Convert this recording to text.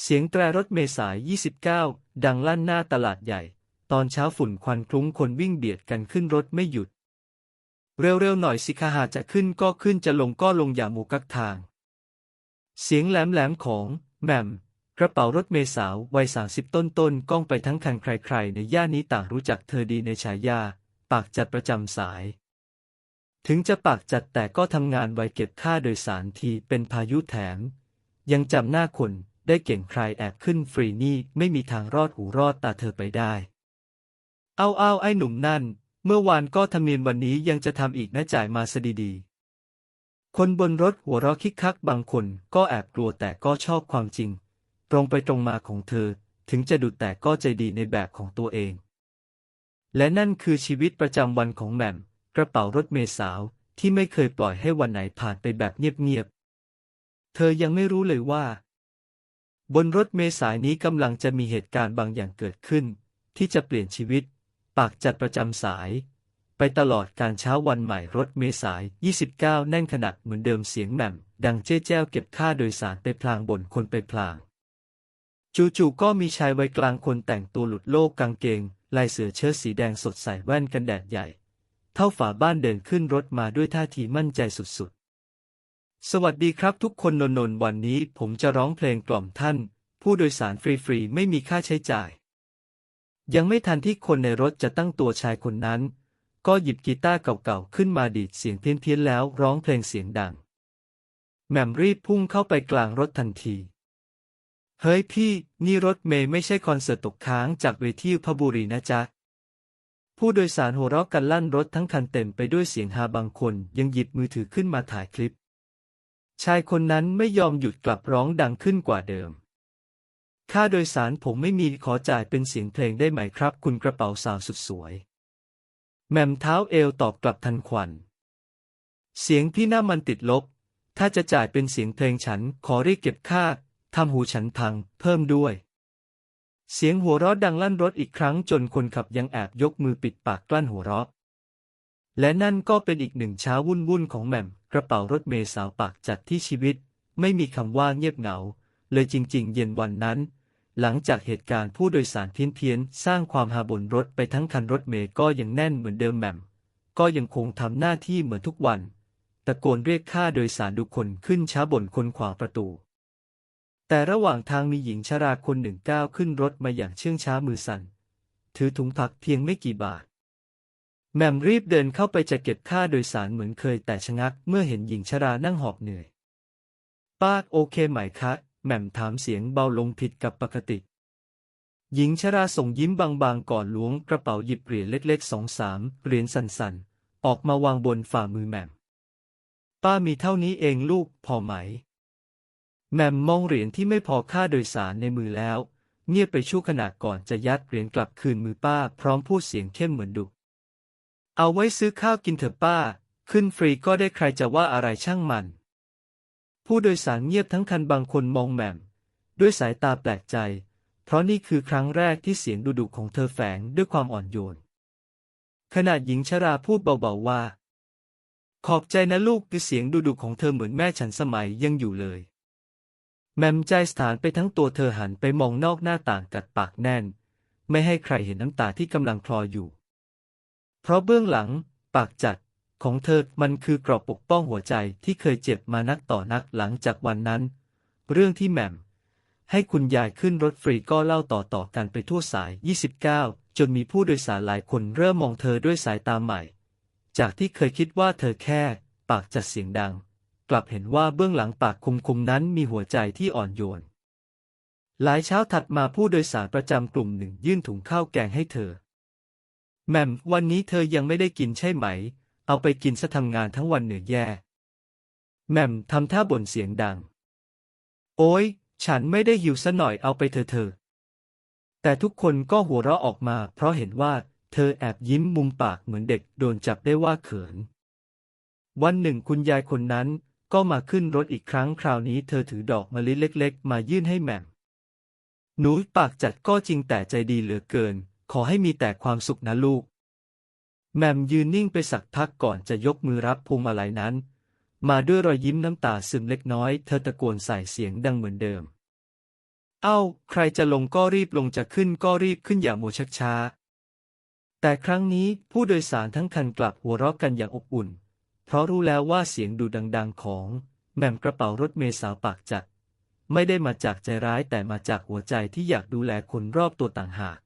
เสียงแตรรถเมล์สาย29 ดังลั่นหน้าตลาดใหญ่ ตอนเช้าฝุ่นควันคลุ้งคนวิ่งเบียดกันขึ้นรถไม่หยุด เร็วๆหน่อยสิคะหาจะขึ้นก็ขึ้นจะลงก็ลงอย่าหมูกักทาง เสียงแหลมๆของแหม่มกระเป๋ารถเมสาววัยสามสิบต้นๆก้องไปทั้งคันใครๆ ในย่านนี้ต่างรู้จักเธอดีในฉายา ปากจัดประจำสาย ถึงจะปากจัดแต่ก็ทำงานไวเก็บค่าโดยสารทีเป็นพายุแถม ยังจำหน้าคน ได้เก่งใครแอบขึ้นฟรีนี่ไม่มีทางรอดหูรอดตาเธอไปได้ เอาเอาไอ้หนุ่มนั่น เมื่อวานก็ทำเนียนวันนี้ยังจะทำอีกนะจ่ายมาซะดีๆ คนบนรถหัวเราะคิกคักบางคนก็แอบกลัวแต่ก็ชอบความจริง ตรงไปตรงมาของเธอ ถึงจะดุแต่ก็ใจดีในแบบของตัวเอง และนั่นคือชีวิตประจำวันของแหม่ม กระเป๋ารถเมสาวที่ไม่เคยปล่อยให้วันไหนผ่านไปแบบเงียบๆ เธอยังไม่รู้เลยว่า บนรถเมล์สายนี้กำลังจะมีเหตุการณ์บางอย่างเกิดขึ้น ที่จะเปลี่ยนชีวิต ปากจัดประจำสาย ไปตลอดการเช้าวันใหม่รถเมล์สาย 29 แน่นขนาดเหมือนเดิมเสียงแหม่ม ดังเจ๊แจ้วเก็บค่าโดยสารไปพลางบ่นคนไปพลาง จู่ๆก็มีชายวัยกลางคนแต่งตัวหลุดโลกกางเกง ลายเสือเชิ้ตสีแดงสดใสแว่นกันแดดใหญ่ เท่าฝาบ้านเดินขึ้นรถมาด้วยท่าทีมั่นใจสุด สวัสดีครับทุกคนนนนวันนี้ผมจะร้องเพลงกล่อมท่าน ผู้โดยสารฟรีๆ ไม่มีค่าใช้จ่าย ยังไม่ทันที่คนในรถจะตั้งตัวชายคนนั้น ก็หยิบกีตาร์เก่าๆ ขึ้นมาดีดเสียงเพี้ยนๆแล้วร้องเพลงเสียงดังแหม่มรีบพุ่งเข้าไปกลางรถทันที เฮ้ยพี่ นี่รถเมย์ไม่ใช่คอนเสิร์ตตกค้างจากเวทีพบุรีนะจ๊ะ ผู้โดยสารหัวเราะกันลั่นรถทั้งคันเต็มไปด้วยเสียงฮาบางคนยังหยิบมือถือขึ้นมาถ่ายคลิป ชายคนนั้นไม่ยอมหยุดกลับร้องดังขึ้นกว่าเดิม ค่าโดยสารผมไม่มีขอจ่ายเป็นเสียงเพลงได้ไหมครับ คุณกระเป๋าสาวสุดสวยแหม่มเท้าเอวตอบกลับทันควัน เสียงพี่หน้ามันติดลบ ถ้าจะจ่ายเป็นเสียงเพลงฉันขอเรียกเก็บค่าทำหูฉันพัง เพิ่มด้วย เสียงหัวเราะดังลั่นรถอีกครั้งจนคนขับยังแอบยกมือปิดปากกลั้นหัวเราะ และนั่นก็เป็นอีกหนึ่งเช้าวุ่นวุ่นของแหม่ม กระเป๋ารถเมล์สาวปากจัดที่ชีวิต ไม่มีคำว่าเงียบเหงา เลยจริง ๆ เย็นวันนั้น หลังจากเหตุการณ์ผู้โดยสารเพี้ยนเพียนๆสร้างความหาบนรถไปทั้งคันรถเมล์ก็ยังแน่นเหมือนเดิมแหม่ม ก็ยังคงทำหน้าที่เหมือนทุกวัน ตะโกนเรียกค่าโดยสารดูคนขึ้นช้าบ่นคนขวางประตู แต่ระหว่างทางมีหญิงชราคนหนึ่งก้าวขึ้นรถมาอย่างเชื่องช้ามือสั่นถือถุงผักเพียงไม่กี่บาท แหม่มรีบเดินเข้าไปจะเก็บค่าโดยสารเหมือนเคยแต่ชะงักเมื่อเห็นหญิงชรานั่งหอบเหนื่อย ป้าโอเคไหมคะแหม่มถามเสียงเบาลงผิดกับปกติ หญิงชราส่งยิ้มบางๆก่อนล้วงกระเป๋าหยิบเหรียญเล็กๆสองสามเหรียญสั่นๆ ออกมาวางบนฝ่ามือแหม่ม ป้ามีเท่านี้เองลูกพอไหมแหม่มมองเหรียญที่ไม่พอค่าโดยสารในมือแล้ว เงียบไปชั่วขณะก่อนจะยัดเหรียญกลับคืนมือป้าพร้อมพูดเสียงเข้มเหมือนดุ เอาไว้ซื้อข้าวกินเถอะป้า ขึ้นฟรีก็ได้ใครจะว่าอะไรช่างมัน ผู้โดยสารเงียบทั้งคันบางคนมองแหม่ม ด้วยสายตาแปลกใจ เพราะนี่คือครั้งแรกที่เสียงดุดุของเธอแฝงด้วยความอ่อนโยนขณะหญิงชราพูดเบาๆว่า ขอบใจนะลูกคือเสียงดุดุของเธอเหมือนแม่ฉันสมัยยังอยู่เลย แมมใจสถานไปทั้งตัวเธอหันไปมองนอกหน้าต่างกัดปากแน่น ไม่ให้ใครเห็นน้ำตาที่กำลังคลออยู่ เพราะเบื้องหลัง ปากจัด ของเธอมันคือกรอบปกป้องหัวใจที่เคยเจ็บมานักต่อนักหลังจากวันนั้น เรื่องที่แหม่ม ให้คุณยายขึ้นรถฟรีก็เล่าต่อๆกันไปทั่วสาย 29 จนมีผู้โดยสารหลายคนเริ่มมองเธอด้วยสายตาใหม่ จากที่เคยคิดว่าเธอแค่ ปากจัดเสียงดัง กลับเห็นว่าเบื้องหลังปากคุมๆนั้นมีหัวใจที่อ่อนโยนหลายเช้าถัดมาผู้โดยสารประจำกลุ่มหนึ่งยื่นถุงข้าวแกงให้เธอ แม่มวันนี้เธอยังไม่ได้กินใช่ไหม เอาไปกินซะทำงานทั้งวันเหนื่อยแย่ แม่มทำท่าบ่นเสียงดัง โอ้ยฉันไม่ได้หิวซะหน่อยเอาไปเธอเธอ แต่ทุกคนก็หัวเราะออกมา เพราะเห็นว่าเธอแอบยิ้มมุมปากเหมือนเด็กโดนจับได้ว่าเขิน วันหนึ่งคุณยายคนนั้นก็มาขึ้นรถอีกครั้งคราวนี้เธอถือดอกมะลิเล็ก ๆ มายื่นให้แม่มหนูปากจัดก็จริงแต่ใจดีเหลือเกิน ขอให้มีแต่ความสุขนะลูกแหม่มยืนนิ่งไปสักพักก่อนจะยกมือรับพวงมาลัยนั้น มาด้วยรอยยิ้มน้ำตาซึมเล็กน้อย เธอตะโกนใส่เสียงดังเหมือนเดิม เอ้า ใครจะลงก็รีบลงจะขึ้นก็รีบขึ้นอย่ามัวชักช้า แต่ครั้งนี้ผู้โดยสารทั้งคันกลับหัวเราะกันอย่างอบอุ่น เพราะรู้แล้วว่าเสียงดูดัง ๆ ของแหม่มกระเป๋ารถเมล์สาวปากจัดไม่ได้มาจากใจร้ายแต่มาจากหัวใจที่อยากดูแลคนรอบตัวต่างหาก